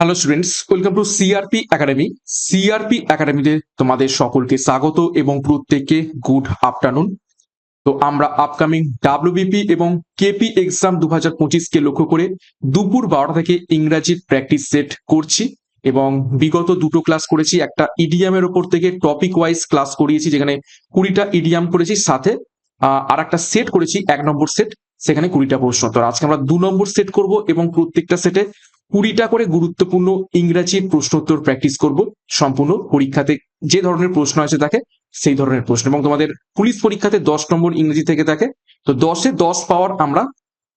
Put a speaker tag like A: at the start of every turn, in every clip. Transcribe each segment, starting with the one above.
A: Hello students welcome to CRP academy CRP একাডেমিতে তোমাদের সকলকে স্বাগত এবং প্রত্যেককে গুড আফটারনুন তো আমরা আপকামিং ডাব্লিউবিপি এবং কেপি এক্সাম দু হাজার পঁচিশকে লক্ষ্য করে দুপুর বারোটা থেকে ইংরাজির প্র্যাকটিস সেট করছি এবং বিগত দুটো ক্লাস করেছি। একটা ইডিয়ামের ওপর থেকে টপিক ওয়াইজ ক্লাস করিয়েছি, যেখানে কুড়িটা ইডিয়াম করেছি সাথে। আর একটা সেট করেছি, এক নম্বর সেট সেখানে কুড়িটা প্রশ্ন। তো আজকে আমরা দু নম্বর সেট করব এবং প্রত্যেকটা সেটে কুড়িটা করে গুরুত্বপূর্ণ ইংরাজি প্রশ্নোত্তর প্র্যাকটিস করব সম্পূর্ণ পরীক্ষাতে। যে ধরনের প্রশ্ন আছে তাকে, সেই ধরনের প্রশ্ন। এবং তোমাদের পুলিশ পরীক্ষাতে দশ নম্বর ইংরেজি থেকে থাকে তো দশে দশ পাওয়ার আমরা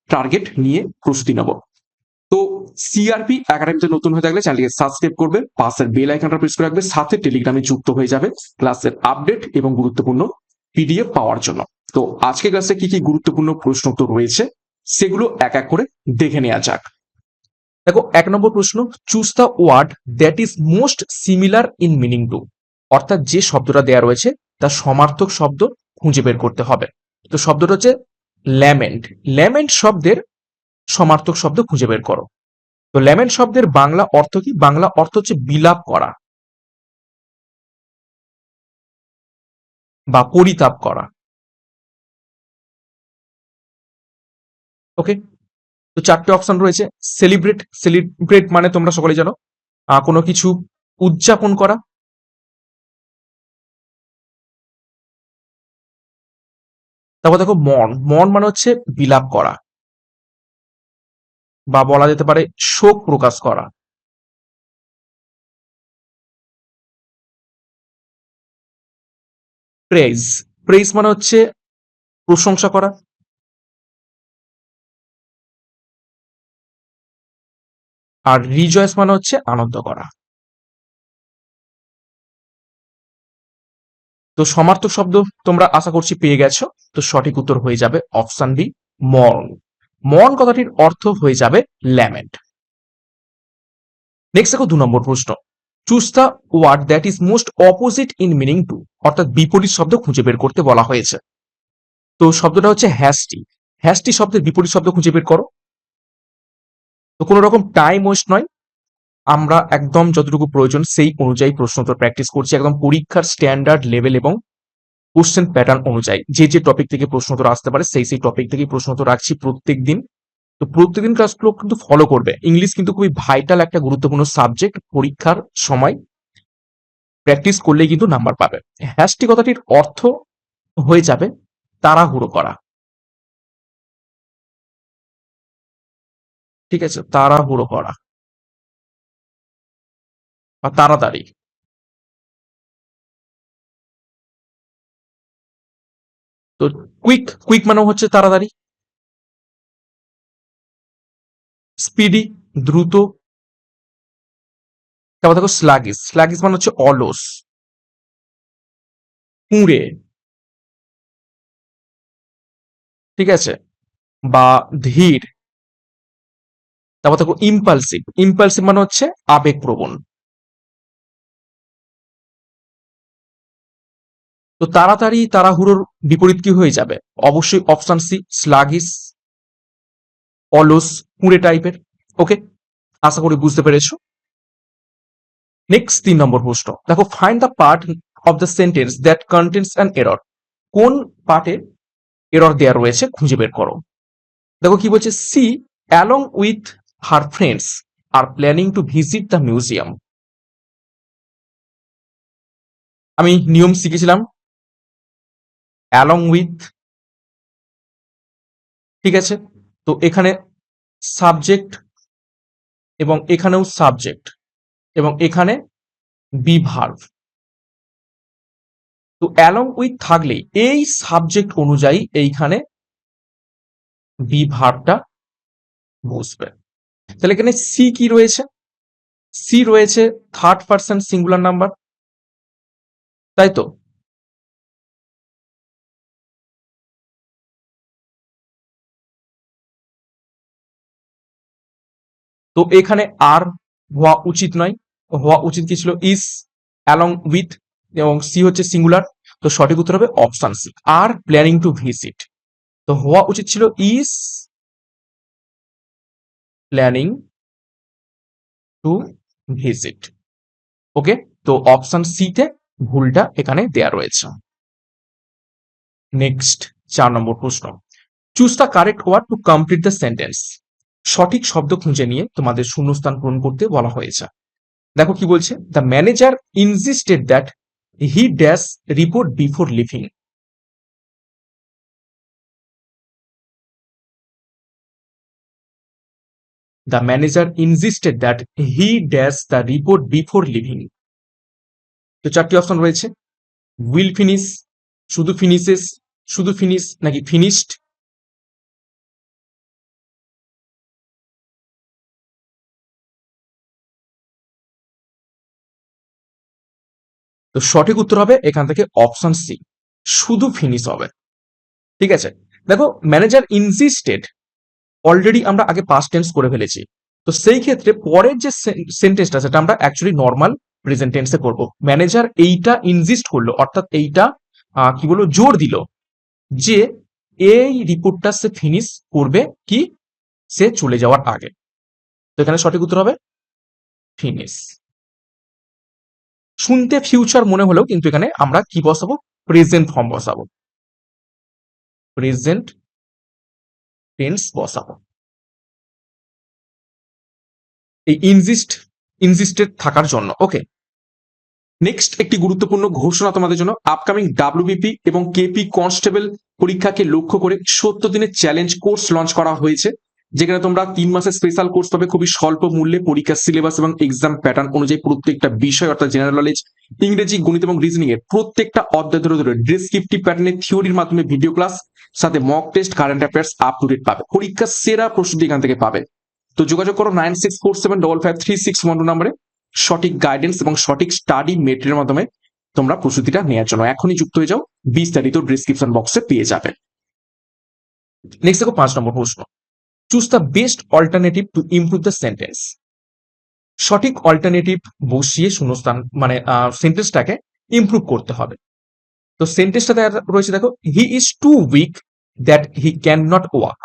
A: টার্গেট নিয়ে প্রস্তুতি নেব। তো সিআরপি একাডেমিতে নতুন হয়ে থাকলে চ্যানেলকে সাবস্ক্রাইব করবে, পাশের বেল আইকনটা প্রেস করে রাখবে, সাথে টেলিগ্রামে যুক্ত হয়ে যাবে ক্লাসের আপডেট এবং গুরুত্বপূর্ণ পিডিএফ পাওয়ার জন্য। তো আজকে ক্লাসে কি কি গুরুত্বপূর্ণ প্রশ্ন উত্তর রয়েছে, সেগুলো এক এক করে দেখে নেওয়া যাক। দেখো, এক নম্বর প্রশ্ন choose the word that is most similar in meaning to অর্থাৎ যে শব্দটা দেয়া রয়েছে তার সমার্থক শব্দ খুঁজে বের করতে হবে। তো শব্দটা হচ্ছে ল্যামেন্ট ল্যামেন্ট শব্দের সমার্থক শব্দ খুঁজে বের করো। তো ল্যামেন্ট শব্দের বাংলা অর্থ কি? বাংলা অর্থ হচ্ছে বিলাপ করা। বা পরিতাপ করা। ওকে? চারটে অপশন রয়েছে সেলিব্রেট সেলিব্রেট মানে তোমরা সকলে জানো। কোনো কিছু উদযাপন করা। তারপর দেখো মন মন মানে হচ্ছে বিলাপ করা। বা বলা যেতে পারে শোক প্রকাশ করা। প্রেজ প্রেজ মানে হচ্ছে প্রশংসা করা। আর রিজয়েস মানে হচ্ছে আনন্দ করা। তো সমার্থক শব্দ তোমরা আশা করছি পেয়ে গেছো। তো সঠিক উত্তর হয়ে যাবে অপশন ডি, মর্ন। মর্ন কথাটির অর্থ হয়ে যাবে ল্যামেন্ট। নেক্সট দেখো দু নম্বর প্রশ্ন। Choose the word that is most opposite in meaning to, অর্থাৎ বিপরীত শব্দ খুঁজে বের করতে বলা হয়েছে। তো শব্দটা হচ্ছে হ্যাস্টি হ্যাস্টি শব্দের বিপরীত শব্দ খুঁজে বের করো। তো কোনো রকম টাইম ওয়েস্ট নয়। আমরা একদম যতটুকু প্রয়োজন সেই অনুযায়ী প্রশ্নোত্তর প্র্যাকটিস করছি। একদম পরীক্ষার স্ট্যান্ডার্ড লেভেল এবং কোশ্চেন প্যাটার্ন অনুযায়ী। যে যে টপিক থেকে প্রশ্ন প্রশ্নোত্তর আসতে পারে, সেই সেই টপিক থেকে প্রশ্নোত্তর রাখছি প্রত্যেক দিন তো প্রত্যেকদিন ক্লাসগুলো কিন্তু ফলো করবে। ইংলিশ কিন্তু খুবই ভাইটাল একটা গুরুত্বপূর্ণ সাবজেক্ট পরীক্ষার সময়। প্র্যাকটিস করলেই কিন্তু নাম্বার পাবে। হ্যাশটি কথাটির অর্থ হয়ে যাবে তাড়াহুড়ো করা। ঠিক আছে? তাড়াহুড়ো করা। বা তাড়াতাড়ি। তো কুইক কুইক মানে হচ্ছে তাড়াতাড়ি। স্পিডি দ্রুত। তারপর দেখো স্লাগিস স্লাগিস মানে হচ্ছে অলস। কুঁড়ে ঠিক আছে? বা ধীর। তারপর দেখো ইম্পালসিভ ইম্পালসিভ মানে হচ্ছে আবেগপ্রবণ। তো তাড়াতাড়ি তাড়াহুড়োর বিপরীত কি হয়ে যাবে? অবশ্যই অপশন সি স্লাগিস অলস, কুঁড়ে টাইপের ওকে আশা করি বুঝতে পেরেছ? নেক্সট তিন নম্বর প্রশ্ন। দেখো find the part of the sentence that contains an error কোন পার্টে এরর দেওয়া রয়েছে খুঁজে বের করো। দেখো কি বলছে? She along with her friends are planning to visit the museum আমি নিয়ম শিখেছিলাম। অ্যালং উইথ ঠিক আছে? তো এখানে সাবজেক্ট এবং এখানেও সাবজেক্ট এবং এখানে বি ভার্ভ তো অ্যালং উইথ থাকলে এই সাবজেক্ট অনুযায়ী এইখানে বি ভার্ভটা বসবে। তাহলে এখানে সি কি রয়েছে? সি রয়েছে থার্ড পার্সন সিঙ্গুলার নাম্বার তাই তো? তো এখানে আর হওয়া উচিত নয়। হওয়া উচিত কি ছিল? ইস অ্যালং উইথ এবং সি হচ্ছে সিঙ্গুলার তো সঠিক উত্তর হবে option C are planning to visit তো হওয়া উচিত ছিল is planning to visit okay তো অপশন সিতে ভুলটা এখানে দেয়া রয়েছে। নেক্সট চার নম্বর প্রশ্ন। Choose the correct word to complete the sentence সঠিক শব্দ খুঁজে নিয়ে তোমাদের শূন্যস্থান পূরণ করতে বলা হয়েছে। দেখো কি বলছে? The manager insisted that he dash report before leaving The manager insisted that he dash the report before leaving. তো চারটি অপশন রয়েছে। উইল ফিনিশ শুধু ফিনিশেস শুধু ফিনিশ নাকি ফিনিশড তো সঠিক উত্তর হবে এখান থেকে অপশন সি শুধু ফিনিশ হবে। ঠিক আছে? দেখো ম্যানেজার ইনসিস্টেড অলরেডি আমরা আগে পাস্ট টেন্স করে ফেলেছি। তো সেই ক্ষেত্রে পরের যে সেন্টেন্সটা সেটা আমরা অ্যাকচুয়ালি নর্মাল প্রেজেন্ট টেন্সে করব। ম্যানেজার এইটা ইনজিস্ট করল, অর্থাৎ এইটা কি বলব, জোর দিল যে এই রিপোর্টটা সে ফিনিশ করবে কি? সে চলে যাওয়ার আগে। তো এখানে সঠিক উত্তর হবে? ফিনিশ শুনতে ফিউচার মনে হলেও কিন্তু এখানে আমরা কি বসাবো? প্রেজেন্ট ফর্ম বসাবো। প্রেজেন্ট টেন্স বসাবো। এই ইনজিস্ট ইনজিস্টেড থাকার জন্য ওকে নেক্সট একটি গুরুত্বপূর্ণ ঘোষণা তোমাদের জন্য আপকামিং ডাব্লিউবিপি এবং কেপি কনস্টেবল পরীক্ষাকে লক্ষ্য করে সত্তর দিনের চ্যালেঞ্জ কোর্স লঞ্চ করা হয়েছে, যেখানে তোমরা তিন মাসের স্পেশাল কোর্স পাবে খুবই স্বল্প মূল্যে পরীক্ষার সিলেবাস এবং এক্সাম প্যাটার্ন অনুযায়ী প্রত্যেকটা বিষয়, অর্থাৎ জেনারেল নলেজ ইংরেজি, গণিত এবং রিজনিং এর প্রত্যেকটা অধ্যায় ধরে ধরে ডিসক্রিপটিভ প্যাটার্নের থিওরির মাধ্যমে ভিডিও ক্লাস সাথে mock test current affairs up to date পাবে। পরীক্ষার সেরা প্রস্তুতি এখান থেকে পাবে। তো যোগাযোগ করো nine six four seven double five three six one two নম্বরে। সঠিক গাইডেন্স এবং সঠিক স্টাডি মেটেরিয়ালের মাধ্যমে তোমরা প্রস্তুতিটা নেওয়ার জন্য। এখনই যুক্ত হয়ে যাও। বিস্তারিত ডিসক্রিপশন বক্সে পেয়ে যাবে। নেক্সট দেখো পাঁচ নম্বর প্রশ্ন। Choose the best alternative to improve the sentence সঠিক অল্টারনেটিভ বসিয়ে শূন্যস্থান মানে সেন্টেন্সটাকে ইমপ্রুভ করতে হবে। তো সেন্টেন্সটা রয়েছে, দেখো he is too weak that he can not walk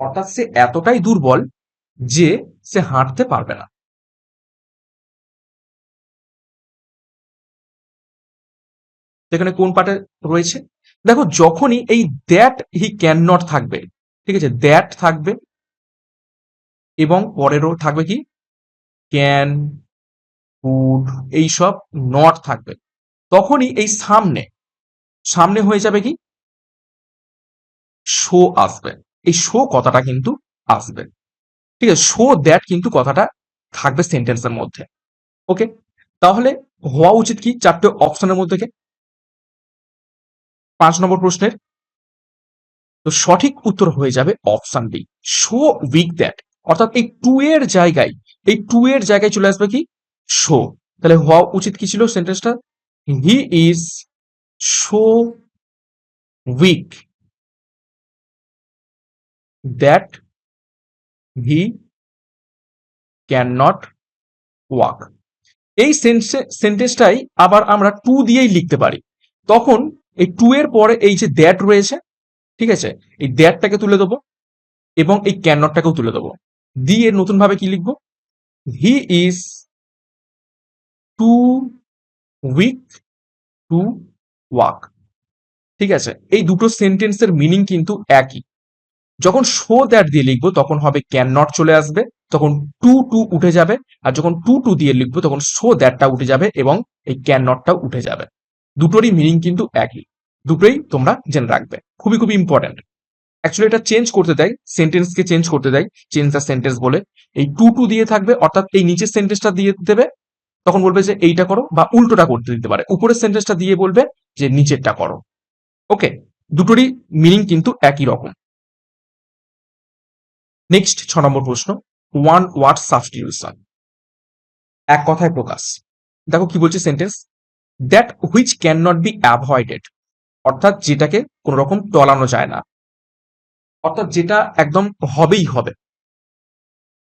A: অর্থাৎ সে এতটাই দুর্বল যে সে হাঁটতে পারবে না। এখানে কোন পার্টে রয়েছে? দেখো, যখনই এই দ্যাট হি ক্যান নট থাকবে, ঠিক আছে দ্যাট থাকবে, এবং পরেরও থাকবে কি? ক্যান উড এইসব নট থাকবে। তখনই এই সামনে সামনে হয়ে যাবে কি? শো আসবে। এই শো কথাটা কিন্তু আসবে। ঠিক আছে শো দ্যাট কিন্তু কথাটা থাকবে সেন্টেন্সের মধ্যে। ওকে তাহলে হওয়া উচিত কি? চারটে অপশনের মধ্যে থেকে পাঁচ নম্বর প্রশ্নের। তো সঠিক উত্তর হয়ে যাবে option B so weak that অর্থাৎ এই টু এর জায়গায়, এই টু এর জায়গায় চলে আসবে কি? শো তাহলে হওয়া উচিত কি ছিল সেন্টেন্সটা he is so weak that he can not walk এই সেন্টেন্সটাই আবার আমরা টু দিয়েই লিখতে পারি। তখন এই টু এর পরে এই যে দ্যাট রয়েছে, ঠিক আছে? এই দ্যাটটাকে তুলে দেবো এবং এই ক্যান নটটাকেও তুলে দেবো। দিয়ে নতুন ভাবে কি লিখব? He is too weak, to walk. ঠিক আছে? এই দুটো সেন্টেন্সের মিনিং কিন্তু একই। যখন শো দ্যাট দিয়ে লিখব, তখন হবে ক্যান নট চলে আসবে, তখন টু টু উঠে যাবে, আর যখন টু টু দিয়ে লিখব, তখন শো দ্যাটটা উঠে যাবে এবং এই ক্যান নটটাও উঠে যাবে। দুটোরই মিনিং কিন্তু একই। দুটোই তোমরা জেনে রাখবে। খুবই খুবই ইম্পর্টেন্ট অ্যাকচুয়ালি এটা চেঞ্জ করতে দেয় সেন্টেন্সকে চেঞ্জ করতে দেয় চেঞ্জ দ্য সেন্টেন্স বলে। এই টু টু দিয়ে থাকবে, অর্থাৎ এই নিচের সেন্টেন্সটা দিয়ে দেবে তখন বলবে যে এইটা করো বা উল্টোটা করতে দিতে পারে। উপরের সেন্টেন্সটা দিয়ে বলবে যে নিচেরটা করো। ওকে দুটোরই মিনিং কিন্তু একই রকম। নেক্সট ছ নম্বর প্রশ্ন ওয়ান ওয়ার্ড সাবস্টিটিউশন এক কথায় প্রকাশ। দেখো কি বলছে sentence that which can not be avoided অর্থাৎ যেটাকে কোন রকম টলানো যায় না। অর্থাৎ যেটা একদম হবেই হবে।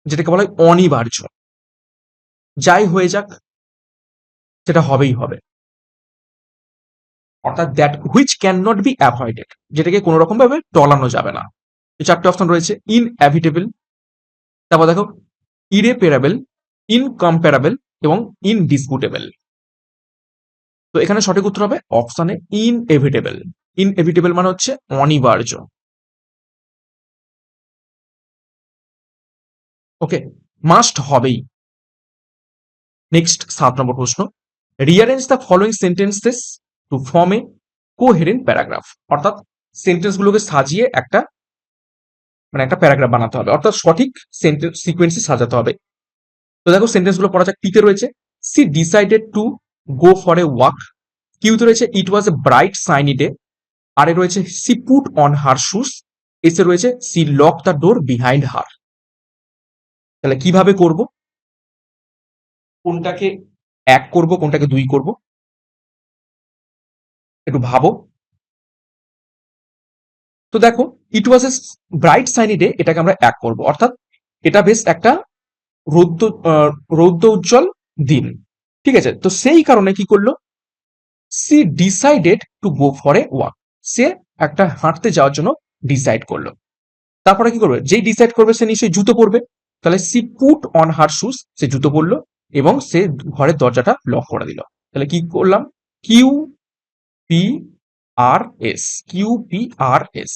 A: যেটাকে বলা হয় অনিবার্য। যাই হয়ে যাক, সেটা হবেই হবে। অর্থাৎ that which can not be avoided যেটাকে কোনো রকম ভাবে টলানো যাবে না। এই চারটে অপশন রয়েছে ইনএভিটেবল তারপর দেখো ইরেপেরাবেল ইনকম্পারেবল এবং ইনডিসপুটেবল তো এখানে সঠিক উত্তর হবে অপশনে ইনএভিটেবল ইনএভিটেবল মানে হচ্ছে অনিবার্য। ওকে মাস্ট হবেই। নেক্সট সাত নম্বর প্রশ্ন। Rearrange the following sentences to form a coherent paragraph অর্থাৎ সেন্টেন্সগুলোকে সাজিয়ে একটা মানে একটা প্যারাগ্রাফ বানাতে হবে। অর্থাৎ সঠিক সেন্টেন্স সিকোয়েন্সে সাজাতে হবে। তো দেখো সেন্টেন্সগুলো পড়া যাক পিতে রয়েছে? She decided to go for a walk কিউতে রয়েছে? It was a bright shiny day আরে রয়েছে she put on her shoes এসে রয়েছে she lock the door behind her তাহলে কীভাবে করব? কোনটাকে এক করব, কোনটাকে দুই করব? একটু ভাবো। তো দেখো it was a bright shiny day এটাকে আমরা এক করব। অর্থাৎ এটা বেশ একটা রৌদ্র রৌদ্র উজ্জ্বল দিন। ঠিক আছে? তো সেই কারণে কি করল? She decided to go for a walk সে একটা হাঁটতে যাওয়ার জন্য ডিসাইড করল। তারপরে কি করবে? যেই ডিসাইড করবে, সে নিশ্চয়ই জুতো পরবে। তাহলে she put on her shoes সে জুতো পরলো। এবং সে ঘরের দরজাটা লক করে দিল। তাহলে কি করলাম? Q P R S Q P R S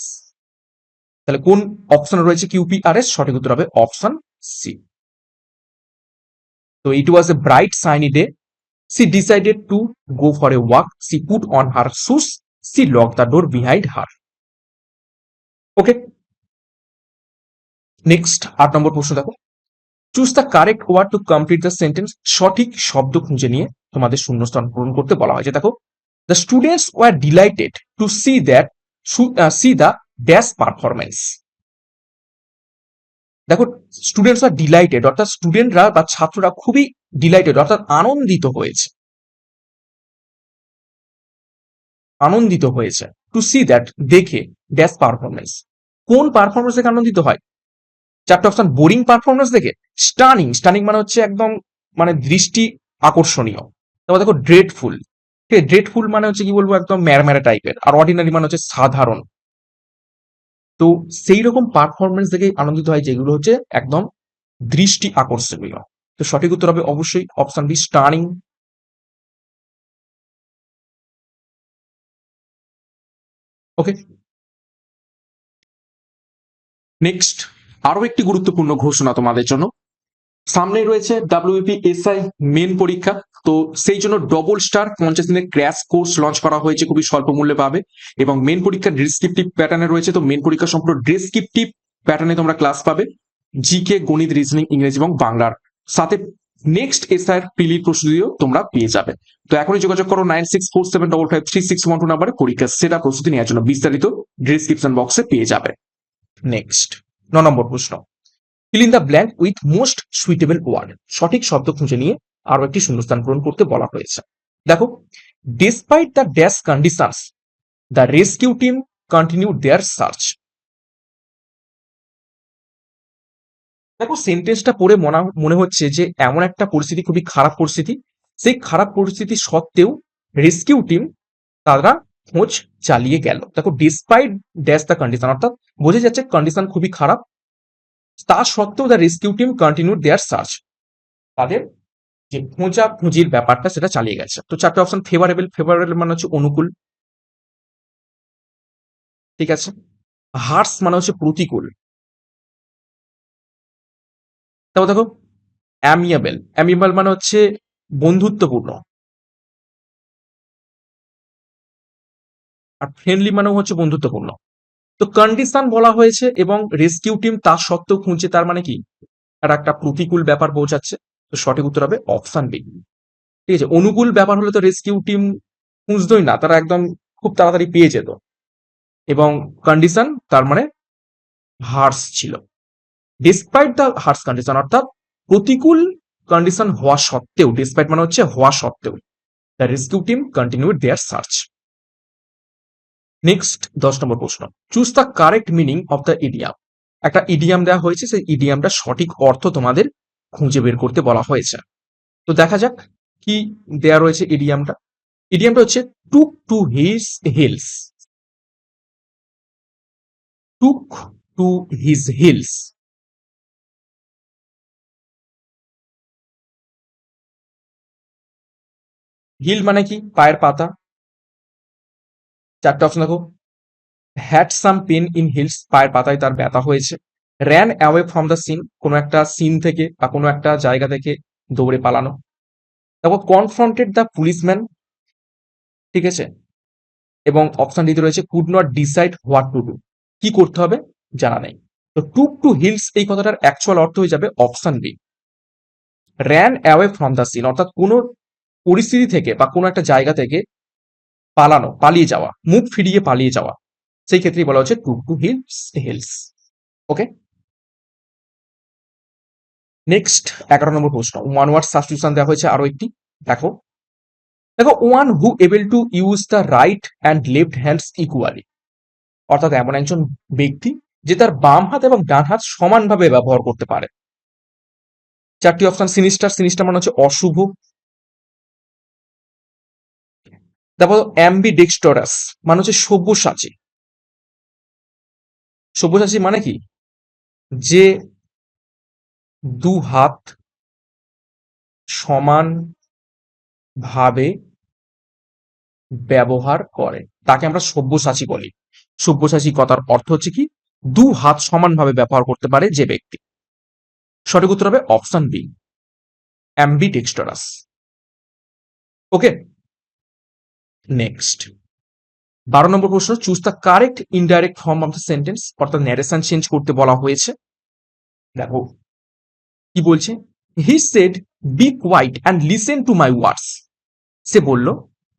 A: তাহলে কোন অপশন রয়েছে কিউ পি আর এস সঠিক উত্তর হবে অপশন সি তো it was a bright shiny day she decided to go for a walk she put on her shoes she lock the door behind her okay next আট নম্বর প্রশ্ন দেখো। Choose the correct word to complete the sentence সঠিক শব্দ খুঁজে নিয়ে তোমাদের শূন্যস্থান পূরণ করতে বলা হয়েছে। দেখো the students were delighted to see that see the dash performance দেখো স্টুডেন্টস আর ডিলাইটেড অর্থাৎ স্টুডেন্টরা বা ছাত্ররা খুবই ডিলাইটেড অর্থাৎ আনন্দিত হয়েছে। আনন্দিত হয়েছে। টু সি দ্যাট দেখে ড্যাশ পারফরমেন্স কোন পারফরমেন্স দেখে আনন্দিত হয়? চারটে অপশন বোরিং পারফরমেন্স দেখে স্টানিং স্টানিং মানে হচ্ছে একদম মানে দৃষ্টি আকর্ষণীয়। তারপর দেখো ড্রেডফুল ঠিক আছে? ড্রেডফুল মানে হচ্ছে কি বলব? একদম ম্যারম্যারা টাইপের আর অর্ডিনারি মানে হচ্ছে সাধারণ। তো সেই রকম পারফরমেন্স দেখে আনন্দিত হয় যেগুলো হচ্ছে একদম দৃষ্টি আকর্ষণীয়। তো সঠিক উত্তর হবে অবশ্যই option B stunning okay next আরও একটি গুরুত্বপূর্ণ ঘোষণা তোমাদের জন্য। সামনে রয়েছে ডাব্লিউপি এসআই মেন পরীক্ষা। তো সেই জন্য ডবল স্টার পঞ্চাশ দিনের ক্র্যাশ কোর্স লঞ্চ করা হয়েছে খুবই স্বল্প মূল্যে পাবে। এবং মেন পরীক্ষা ডিসক্রিপটিভ প্যাটার্নে রয়েছে। তো মেন পরীক্ষা সম্পূর্ণ ডিসক্রিপটিভ প্যাটার্নে তোমরা ক্লাস পাবে। জিকে গণিত রিজনিং ইংরেজি এবং বাংলার। সাথে নেক্সট এসআই প্রিলির প্রস্তুতিও তোমরা পেয়ে যাবে। তো এখনই যোগাযোগ করো nine six four seven double five three six one two নাম্বারে পরীক্ষা সেটা প্রস্তুতি নেওয়ার জন্য বিস্তারিত ডিসক্রিপশন বক্সে পেয়ে যাবে। নেক্সট ন নম্বর প্রশ্ন। Fill in the blank with most suitable word সঠিক শব্দ খুঁজে নিয়ে আরও একটি শূন্যস্থান পূরণ করতে বলা হয়েছে। দেখো despite the dash conditions the rescue team continue their search দেখো সেন্টেন্সটা পড়ে মনে মনে হচ্ছে যে এমন একটা পরিস্থিতি, খুবই খারাপ পরিস্থিতি। সেই খারাপ পরিস্থিতি সত্ত্বেও রেস্কিউ টিম তারা খোঁজ চালিয়ে গেল। দেখো ডিসপাইট ড্যাশ দ্য কন্ডিশন অর্থাৎ বোঝা যাচ্ছে কন্ডিশন খুবই খারাপ। তা সত্ত্বেও the rescue team continue their search তাদের যে খোঁজা খুঁজির ব্যাপারটা সেটা চালিয়ে গেছে। তো চারটে অপশন ফেভারেবল ফেভারেবল মানে হচ্ছে অনুকূল। ঠিক আছে? হার্স মানে হচ্ছে প্রতিকূল। তারপর দেখো অ্যামিয়াবেল অ্যামিয়াবেল মানে হচ্ছে বন্ধুত্বপূর্ণ। আর ফ্রেন্ডলি মানেও হচ্ছে বন্ধুত্বপূর্ণ। তো কন্ডিশন বলা হয়েছে এবং রেস্কিউ টিম তার সত্ত্বেও খুঁজছে, তার মানে কি? এটা একটা প্রতিকূল ব্যাপার পৌঁছাচ্ছে। তো সঠিক উত্তর হবে অপশান বি ঠিক আছে, অনুকূল ব্যাপার হলে তো রেস্কিউ টিম খুঁজতোই না, তারা একদম খুব তাড়াতাড়ি পেয়ে যেত। এবং কন্ডিশন তার মানে হার্স ছিল। ডিসপাইট দ্য হার্স কন্ডিশন অর্থাৎ প্রতিকূল কন্ডিশন হওয়া সত্ত্বেও ডিসপাইট মানে হচ্ছে হওয়া সত্ত্বেও the rescue team continued their search next দশ নম্বর প্রশ্ন। Choose the correct meaning of the idiom একটা ইডিয়াম দেওয়া হয়েছে, সেই ইডিয়ামটা সঠিক অর্থ তোমাদের খুঁজে বের করতে বলা হয়েছে। তো দেখা যাক কি দেয়া রয়েছে ইডিয়ামটা ইডিয়ামটা হচ্ছে took to his heels took to his heels heel মানে কি? পায়ের পাতা। চারটে অপশন দেখো। Had some pain in heels পায়ের পাতায় তার ব্যথা হয়েছে। Ran away from the scene কোনো একটা সিন থেকে বা কোনো একটা জায়গা থেকে দৌড়ে পালানো। তারপর কনফ্রন্টেড দ্য পুলিশম্যান ঠিক আছে? এবং অপশন ডিতে রয়েছে could not decide what to do কি করতে হবে? জানা নেই। তো টুক টু হিলস এই কথাটার অ্যাকচুয়াল অর্থ হয়ে যাবে option B ran away from the scene অর্থাৎ কোনো পরিস্থিতি থেকে বা কোনো একটা জায়গা থেকে পালানো, পালিয়ে যাওয়া, মুখ ফিরিয়ে পালিয়ে যাওয়া। সেই ক্ষেত্রে বলা হচ্ছে took to heels heels. Okay next এগারো নম্বর প্রশ্ন। ওয়ান ওয়ার্ড সাবস্টিটিউশন দেওয়া হয়েছে আরও একটি। দেখো। দেখো one who able to use the right and left hands equally অর্থাৎ এমন একজন ব্যক্তি যে তার বাম হাত এবং ডান হাত সমানভাবে ব্যবহার করতে পারে। চারটি অপশন সিনিস্টার সিনিস্টার মানে হচ্ছে অশুভ তারপর অ্যাম্বি ডেক্সটরাস মানে হচ্ছে সব্যসাচী সব্যসাচী মানে কি? যে দু হাত সমান ভাবে ব্যবহার করে। তাকে আমরা সব্যসাচী বলি। সব্যসাচী কথার অর্থ হচ্ছে কি? দু হাত সমানভাবে ব্যবহার করতে পারে যে ব্যক্তি। সঠিক উত্তর হবে option B ambidextrous okay next বারো নম্বর প্রশ্ন choose the correct indirect form of the sentence অর্থাৎ ন্যারেশন চেঞ্জ করতে বলা হয়েছে। দেখো, কি বলছে? He said be quiet and listen to my words সে বলল,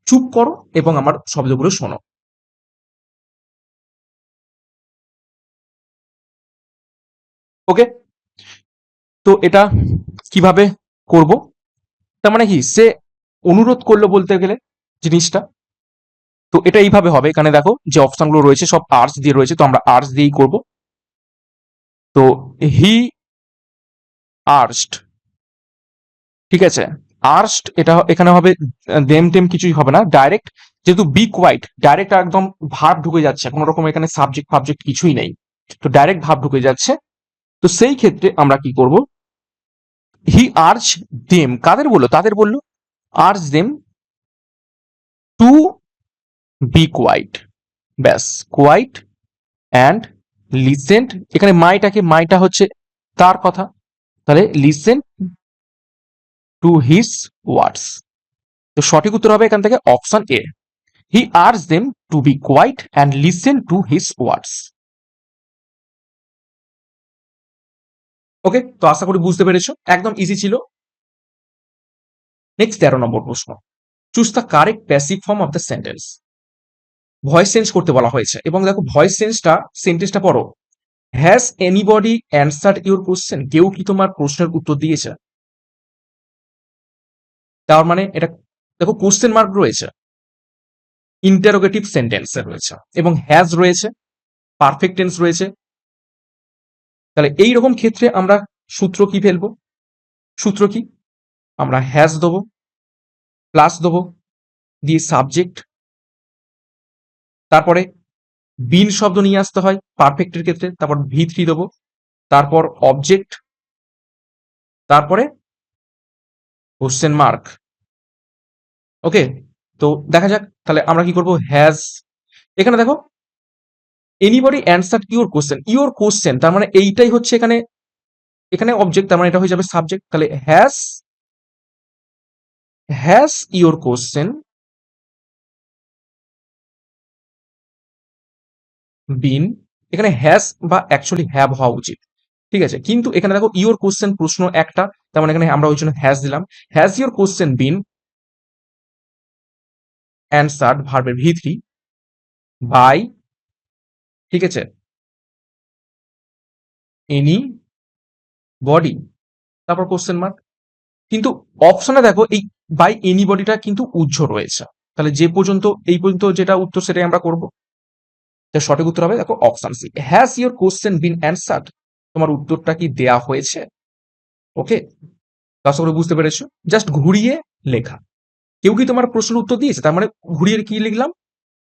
A: চুপ করো এবং আমার শব্দগুলো শোনো। ওকে তো এটা কীভাবে করব? তার মানে কি, সে অনুরোধ করল বলতে গেলে জিনিসটা। তো এটা এইভাবে হবে। এখানে দেখো যে অপশনগুলো রয়েছে, সব আর্টস দিয়ে রয়েছে, তো আমরা আর্টস দিয়েই করব। তো হি আর্স্ট ঠিক আছে? আর্স্ট এটা এখানে হবে দেম টেম কিছুই হবে না। ডাইরেক্ট যেহেতু বি কোয়াইট ডাইরেক্ট একদম ভাব ঢুকে যাচ্ছে। কোনো রকম এখানে সাবজেক্ট ফাবজেক্ট কিছুই নেই। তো ডাইরেক্ট ভাব ঢুকে যাচ্ছে। তো সেই ক্ষেত্রে আমরা কি করব? হি আর্চ দেম কাদের বলল? তাদের বলল urged them to be quiet ব্যাস কোয়াইট অ্যান্ড লিসেন্ট এখানে মাইটাকে, মাইটা হচ্ছে তার কথা। তাহলে লিসেন টু হিস ওয়ার্ডস তো সঠিক উত্তর হবে এখান থেকে option A he urged them to be quiet and listen to his words okay তো আশা করি বুঝতে পেরেছ। একদম ইজি ছিল। নেক্সট তেরো নম্বর প্রশ্ন। Choose the correct passive form of the sentence voice change করতে বলা হয়েছে। এবং দেখো ভয়েস চেঞ্জটা সেন্টেন্সটা পড়ো। Has anybody answer your question কেউ কি তোমার প্রশ্নের উত্তর দিয়েছে? তার মানে এটা, দেখো কোশ্চেন মার্ক রয়েছে। ইন্টারোগেটিভ সেন্টেন্সে রয়েছে। এবং হ্যাজ রয়েছে। পারফেক্ট টেন্স রয়েছে। তাহলে এই রকম ক্ষেত্রে আমরা সূত্র কি ফেলব? সূত্র কি? আমরা হ্যাজ দেবো। প্লাস দেবো, দিয়ে সাবজেক্ট তারপরে বিন শব্দ নিয়ে আসতে হয় পারফেক্টের ক্ষেত্রে, তারপর ভি থ্রি দেবো, তারপর অবজেক্ট তারপরে কোশ্চেন মার্ক ওকে তো দেখা যাক, তাহলে আমরা কি করব? হ্যাজ এখানে দেখো anybody answer your question your question তার মানে এইটাই হচ্ছে এখানে এখানে অবজেক্ট তার মানে এটা হয়ে যাবে সাবজেক্ট তাহলে has has your question been এখানে হ্যাজ বা অ্যাকচুয়ালি হ্যাভ হওয়া উচিত। ঠিক আছে? কিন্তু এখানে দেখো ইউর কোশ্চেন প্রশ্ন একটা, তার মানে এখানে আমরা ওই জন্য হ্যাজ দিলাম। Has your question been answered ভার্বের ভি থ্রি বাই ঠিক আছে? এনি বডি তারপর কোশ্চেন মার্ক কিন্তু অপশনে দেখো, এই বাই এনিবডিটা কিন্তু উজ্জ্ব রয়েছে। তাহলে যে পর্যন্ত, এই পর্যন্ত যেটা উত্তর সেটাই আমরা করব। সঠিক উত্তর হবে, দেখো option C has your question been answered তোমার উত্তরটা কি দেয়া হয়েছে? ওকে আশা করে বুঝতে পেরেছ? জাস্ট ঘুরিয়ে লেখা। কেউ কি তোমার প্রশ্নের উত্তর দিয়েছে? তার মানে ঘুরিয়ে কি লিখলাম?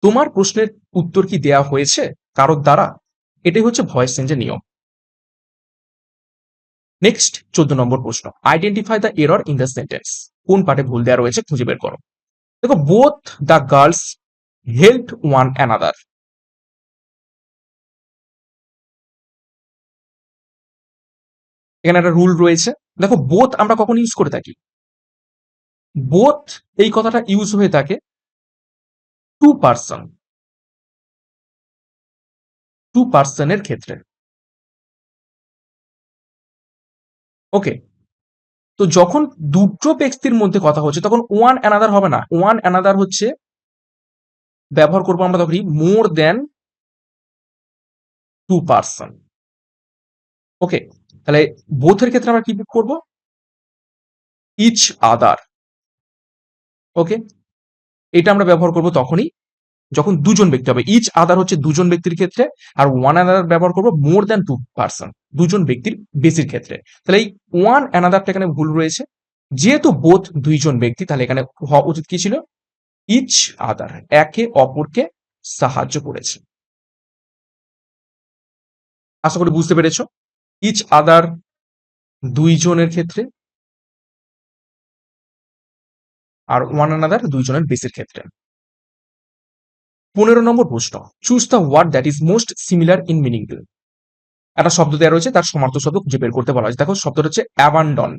A: তোমার প্রশ্নের উত্তর কি দেয়া হয়েছে? কারোর দ্বারা? এটাই হচ্ছে ভয়েস চেঞ্জের নিয়ম। নেক্সট চোদ্দ নম্বর প্রশ্ন। Identify the error in the sentence কোন পার্টে ভুল দেওয়া রয়েছে খুঁজে বের করো। দেখো both the girls help one another এখানে একটা রুল রয়েছে। দেখো বোথ আমরা কখন ইউজ করে থাকি? বোথ এই কথাটা ইউজ হয়ে থাকে টু পার্সন টু পার্সনের ক্ষেত্রে। ওকে তো যখন দুটো ব্যক্তির মধ্যে কথা হচ্ছে, তখন ওয়ান অ্যানাদার হবে না। ওয়ান অ্যানাদার হচ্ছে ব্যবহার করব আমরা তখনই মোর দেন টু পার্সন ওকে তাহলে বোথের ক্ষেত্রে আমরা কি করব? ইচ আদার ওকে এটা আমরা ব্যবহার করব তখনই যখন দুজন ব্যক্তি হবে। ইচ আদার হচ্ছে দুজন ব্যক্তির ক্ষেত্রে আর ওয়ান অ্যানাদার ব্যবহার করব মোর দ্যান টু পার্সন দুজন ব্যক্তির বেশির ক্ষেত্রে। তাহলে এই ওয়ান অ্যানাদারটা এখানে ভুল রয়েছে। যেহেতু বোধ দুইজন ব্যক্তি, তাহলে এখানে হওয়া উচিত কি ছিল? ইচ আদার একে অপরকে সাহায্য করেছে। আশা করি বুঝতে পেরেছ? ইচ আদার দুইজনের ক্ষেত্রে আর ওয়ান আনাদার দুইজনের বেসের ক্ষেত্রে। পনেরো নম্বর প্রশ্ন choose the word that is most similar in meaning একটা শব্দ দেওয়া রয়েছে, তার সমার্থক শব্দ খুঁজে বের করতে বলা হয়েছে। দেখো, শব্দটা হচ্ছে অ্যাবান্ডন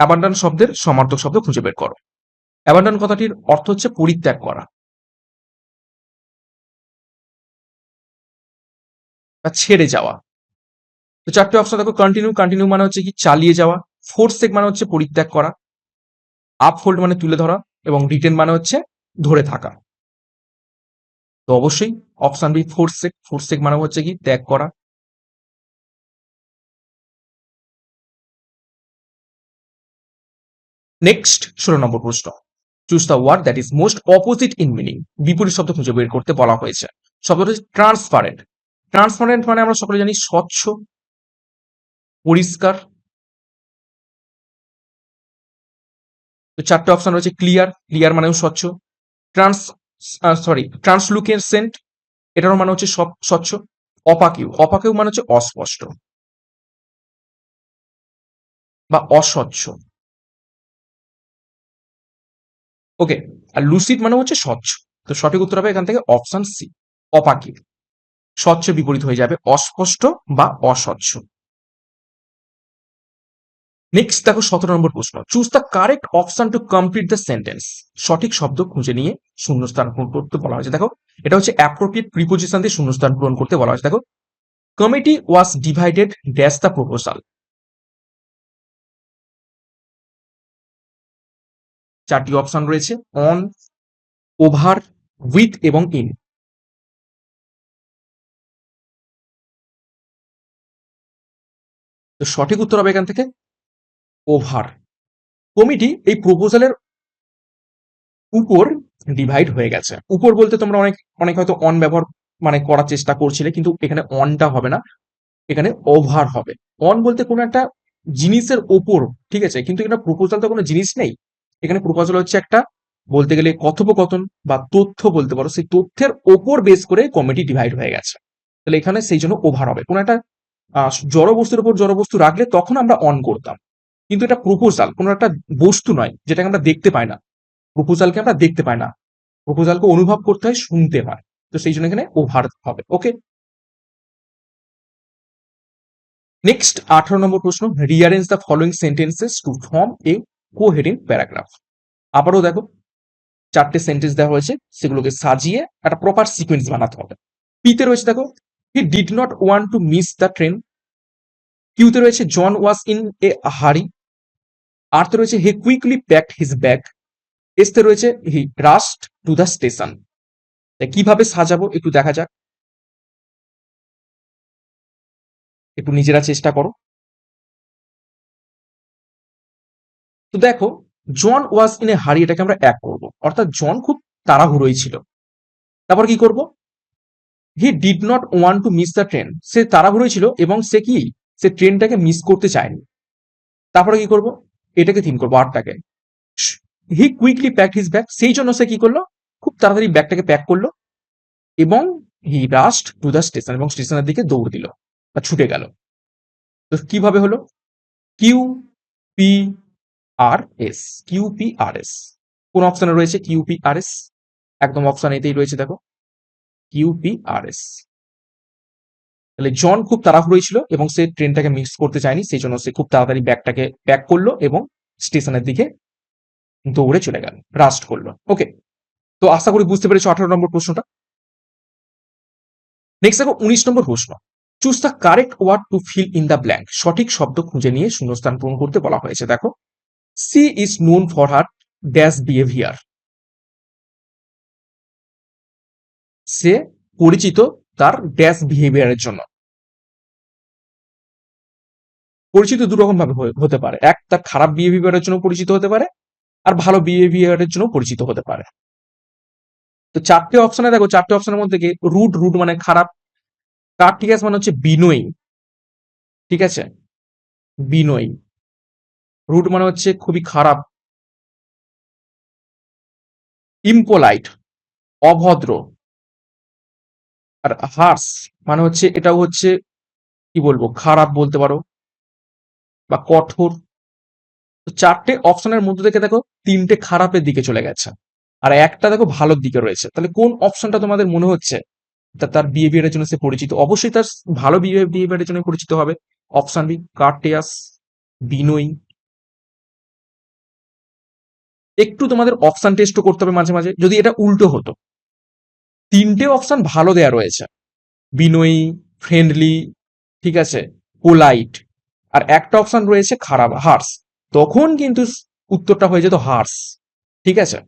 A: অ্যাবান্ডন শব্দের সমার্থক শব্দ খুঁজে বের করো। অ্যাবান্ডন কথাটির অর্থ হচ্ছে পরিত্যাগ করা। বা ছেড়ে যাওয়া। তো চারটে অপশন দেখো কন্টিনিউ কন্টিনিউ মানে হচ্ছে কি চালিয়ে যাওয়া। ফোর্স সেক মানে হচ্ছে পরিত্যাগ করা। আপ হোল্ড মানে তুলে ধরা এবং রিটেন মানে হচ্ছে ধরে থাকা। তো অবশ্যই option B forsake forsake মানে হচ্ছে কি ত্যাগ করা। নেক্সট ষোলো নম্বর প্রশ্ন। Choose the word that is most opposite in meaning বিপরীত শব্দ খুঁজে বের করতে বলা হয়েছে। শব্দটা হচ্ছে ট্রান্সপারেন্ট ট্রান্সপারেন্ট মানে আমরা সকলে জানি স্বচ্ছ, পরিষ্কার। তো চারটে অপশন রয়েছে ক্লিয়ার ক্লিয়ার মানেও স্বচ্ছ। ট্রান্স সরি ট্রান্সলুকেন্সেন্ট এটারও মানে হচ্ছে সব স্বচ্ছ। অপাকিউ অপাকিউ মানে হচ্ছে অস্পষ্ট বা অস্বচ্ছ। ওকে আর লুসিড মানে হচ্ছে স্বচ্ছ। তো সঠিক উত্তর হবে এখান থেকে অপশন সি অপাকিউ। স্বচ্ছ বিপরীত হয়ে যাবে অস্পষ্ট বা অস্বচ্ছ। নেক্সট দেখো সতেরো নম্বর প্রশ্ন। Choose the correct option to complete the sentence সঠিক শব্দ খুঁজে নিয়ে শূন্যস্থান পূরণ করতে বলা হয়েছে। দেখো, এটা হচ্ছে অ্যাপ্রোপ্রিয়েট প্রিপোজিশন দিয়ে শূন্যস্থান পূরণ করতে বলা হয়েছে। দেখো committee was divided dash the proposal চারটি অপশন রয়েছে। অন ওভার উইথ এবং ইন তো সঠিক উত্তর হবে এখান থেকে? ওভার। কমিটি এই প্রপোজালের উপর ডিভাইড হয়ে গেছে। উপর বলতে তোমরা অনেক অনেক হয়তো অন ব্যবহার মানে করার চেষ্টা করছিলে, কিন্তু এখানে অনটা হবে না। এখানে ওভার হবে। অন বলতে কোনো একটা জিনিসের ওপর, ঠিক আছে? কিন্তু এখানে প্রপোজাল তো কোনো জিনিস নেই। এখানে প্রপোজাল হচ্ছে একটা, বলতে গেলে কথোপকথন বা তথ্য বলতে পারো। সেই তথ্যের ওপর বেস করে কমিটি ডিভাইড হয়ে গেছে। তাহলে এখানে সেই জন্য ওভার হবে। কোনো একটা জড় বস্তুর উপর জড় বস্তু রাখলে তখন আমরা অন করতাম। কিন্তু এটা প্রপোজাল কোনো একটা বস্তু নয়, যেটাকে আমরা দেখতে পাই না। প্রপোজালকে আমরা দেখতে পাই না। প্রপোজালকে অনুভব করতে হয়, শুনতে হয়। তো সেই জন্য এখানে ওভার হবে ওকে নেক্সট আঠারো নম্বর প্রশ্ন rearrange the following sentences to form a cohering paragraph আবারও দেখো, চারটে সেন্টেন্স দেওয়া হয়েছে, সেগুলোকে সাজিয়ে একটা প্রপার সিকোয়েন্স বানাতে হবে। পিতে রয়েছে দেখো he did not want to miss the train কিউতে রয়েছে John was in a hurry আরতে রয়েছে, he quickly packed his bag এসতে রয়েছে he rushed to the station কীভাবে সাজাবো, একটু দেখা যাক। একটু নিজেরা চেষ্টা করো। তো দেখো জন ওয়াজ ইন এ হারি এটাকে আমরা এক করব। অর্থাৎ জন খুব তাড়াহুড়োই ছিল। তারপর কি করব? He did not want to miss the train সে তাড়াহুড়োই ছিল এবং সে কি? সে ট্রেনটাকে মিস করতে চায়নি। তারপরে কি করব? এটাকে থিম করব আটটাকে he quickly pack his bag সেই জন্য সে কি করল? খুব তাড়াতাড়ি ব্যাগটাকে প্যাক করল এবং he rushed to the station এবং স্টেশনের দিকে দৌড় দিল বা ছুটে গেল। তো কীভাবে হলো? Q P R S Q P R S কোন অপশনে রয়েছে? কিউ পি আর এস একদম অপশন এতেই রয়েছে, দেখো। কিউ পি আর এস তাহলে জন খুব তাড়াহুড়োই ছিল এবং সে ট্রেনটাকে মিস করতে চায়নি সেই জন্য সে খুব তাড়াতাড়ি ব্যাগটাকে প্যাক করল এবং স্টেশনের দিকে দৌড়ে চলে গেল রাস্ট করল। ওকে তো আশা করি বুঝতে পেরেছ আঠারো নম্বর প্রশ্নটা। নেক্সট দেখো, উনিশ নম্বর প্রশ্ন। Choose the correct word to fill in the blank সঠিক শব্দ খুঁজে নিয়ে শূন্যস্থান পূরণ করতে বলা হয়েছে, দেখো। She is known for her dash behaviour সে পরিচিত তার ড্যাশ বিহেভিয়ারের জন্য। পরিচিত দুরকম ভাবে হতে পারে। এক, তার খারাপ বিহেভিয়ারের জন্য পরিচিত হতে পারে, আর ভালো বিহেভিয়ারের জন্য পরিচিত হতে পারে। তো চারটে অপশনে দেখো, চারটে অপশনের মধ্যে কি? রুট রুট মানে খারাপ। আছে মানে হচ্ছে বিনয়ী। ঠিক আছে? বিনয়ী। রুট মানে হচ্ছে খুবই খারাপ। ইম্পোলাইট অভদ্র। আর হার্স মানে হচ্ছে, এটাও হচ্ছে, কি বলব? খারাপ বলতে পারো। বা কঠোর। চারটে অপশনের মধ্যে থেকে দেখো তিনটে খারাপের দিকে চলে গেছে। আর একটা দেখো ভালোর দিকে রয়েছে। তাহলে কোন অপশনটা তোমাদের মনে হচ্ছে? তার বিহেভিয়ারের জন্য সে পরিচিত। অবশ্যই তার ভালো বিহেভিয়ারের জন্য পরিচিত হবে। অপশন বি কার্টিয়াস বিনয়ী একটু তোমাদের অপশন টেস্টও করতে হবে মাঝে মাঝে। যদি এটা উল্টো হতো। তিনটে অপশন ভালো দেয়া রয়েছে। বিনয়ী ফ্রেন্ডলি ঠিক আছে? পোলাইট আর একটা অপশন রয়েছে খারাপ হার্স তখন কিন্তু উত্তরটা হয়ে যেত হার্স ঠিক আছে?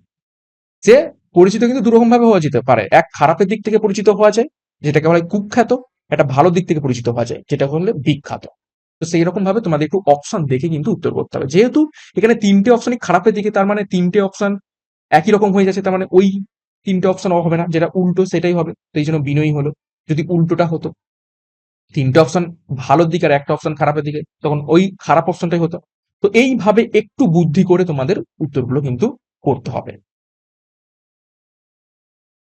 A: যে পরিচিত কিন্তু দুরকম ভাবে হওয়া যেতে পারে। এক খারাপের দিক থেকে পরিচিত হওয়া যায়, যেটাকে বলা হয় কুখ্যাত, একটা ভালো দিক থেকে পরিচিত হওয়া যায়, যেটা হলে বিখ্যাত। তো সেই রকম ভাবে তোমাদের একটু অপশন দেখে কিন্তু উত্তর করতে হবে। যেহেতু এখানে তিনটে অপশনই খারাপের দিকে, তার মানে তিনটে অপশন একই রকম হয়ে যাচ্ছে, তার মানে ওই তিনটে অপশন হবে না, যেটা উল্টো সেটাই হবে। তো এই জন্য বিনয়ী হলো। যদি উল্টোটা হতো তিনটে অপশন ভালোর দিকে আর একটা অপশন খারাপের দিকে, তখন ওই খারাপ অপশনটাই হতো। তো এইভাবে একটু বুদ্ধি করে তোমাদের উত্তরগুলো কিন্তু করতে হবে।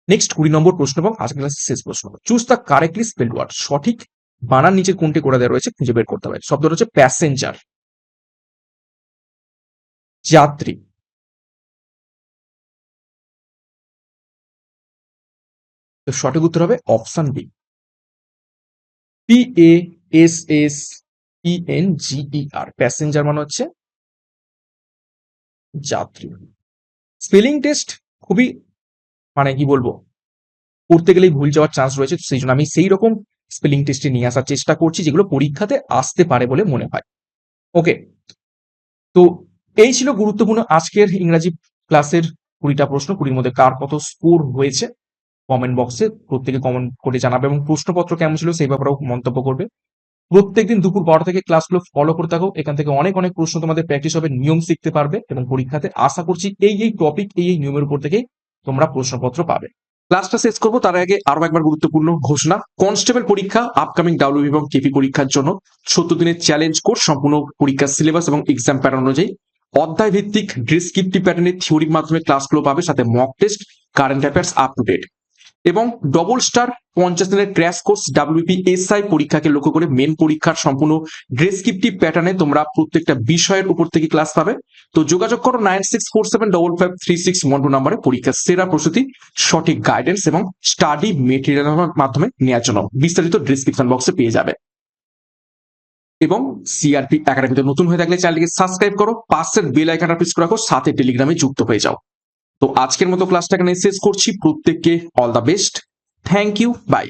A: নেক্সট কুড়ি নম্বর প্রশ্ন এবং আজকের ক্লাসের শেষ প্রশ্ন। Choose the correctly spell word সঠিক বানান নিচে কোনটি করে দেওয়া রয়েছে খুঁজে বের করতে হবে। শব্দটা হচ্ছে প্যাসেঞ্জার যাত্রী। সঠিক উত্তর হবে option B P A S S E N G E R passenger মানে হচ্ছে যাত্রী। স্পেলিং টেস্ট খুবই মানে কি বলব, করতে গেলেই ভুল যাওয়ার চান্স রয়েছে সেই জন্য আমি সেই রকম স্পেলিং টেস্টে নিয়ে আসার চেষ্টা করছি, যেগুলো পরীক্ষাতে আসতে পারে বলে মনে হয়। ওকে তো এই ছিল গুরুত্বপূর্ণ আজকের ইংরাজি ক্লাসের কুড়িটা প্রশ্ন, কুড়ির মধ্যে কার কত স্কোর হয়েছে? কমেন্ট বক্সে প্রত্যেকে কমেন্ট করে জানাবে এবং প্রশ্নপত্র কেমন ছিল সেই ব্যাপারেও মন্তব্য করবে। প্রত্যেকদিন দুপুর বারো থেকে ক্লাসগুলো ফলো করে থাকো। এখান থেকে অনেক অনেক প্রশ্ন তোমাদের প্র্যাকটিস হবে, নিয়ম শিখতে পারবে এবং পরীক্ষাতে আশা করছি এই এই টপিক এই এই নিয়মের উপর থেকে তোমরা প্রশ্নপত্র পাবে। ক্লাসটা শেষ করব, তার আগে আরও একবার গুরুত্বপূর্ণ ঘোষণা। কনস্টেবল পরীক্ষা আপকামিং ডাব্লিউ এবং কেপি পরীক্ষার জন্য সত্তর দিনের চ্যালেঞ্জ কোর্স সম্পূর্ণ পরীক্ষার সিলেবাস এবং এক্সাম প্যাটার্ন অনুযায়ী। অধ্যায় ভিত্তিক ডিসক্রিপটিভ প্যাটার্নের থিওরির মাধ্যমে ক্লাসগুলো পাবে, সাথে mock test current affairs up to date এবং ডবল স্টার পঞ্চাশ দিনের ক্র্যাশ কোর্স ডাব্লিউপি এসআই পরীক্ষাকে লক্ষ্য করে মেন পরীক্ষার সম্পূর্ণ ডেসক্রিপটিভ প্যাটার্নে তোমরা প্রত্যেকটা বিষয়ের উপর থেকে ক্লাস পাবে। তো যোগাযোগ করো nine six four seven double five three six one two নাম্বারে পরীক্ষার সেরা প্রস্তুতি, সঠিক গাইডেন্স এবং স্টাডি মেটেরিয়ালের মাধ্যমে নেওয়ার জন্য বিস্তারিত ডিসক্রিপশন বক্সে পেয়ে যাবে। এবং সিআরপি একাডেমিতে নতুন হয়ে থাকলে চ্যানেলটিকে সাবস্ক্রাইব করো, পাশের বেল আইকনটা প্রেস রাখো, সাথে টেলিগ্রামে যুক্ত হয়ে যাও। তো আজকের মতো ক্লাসটাকে শেষ করছি। প্রত্যেককে all the best thank you bye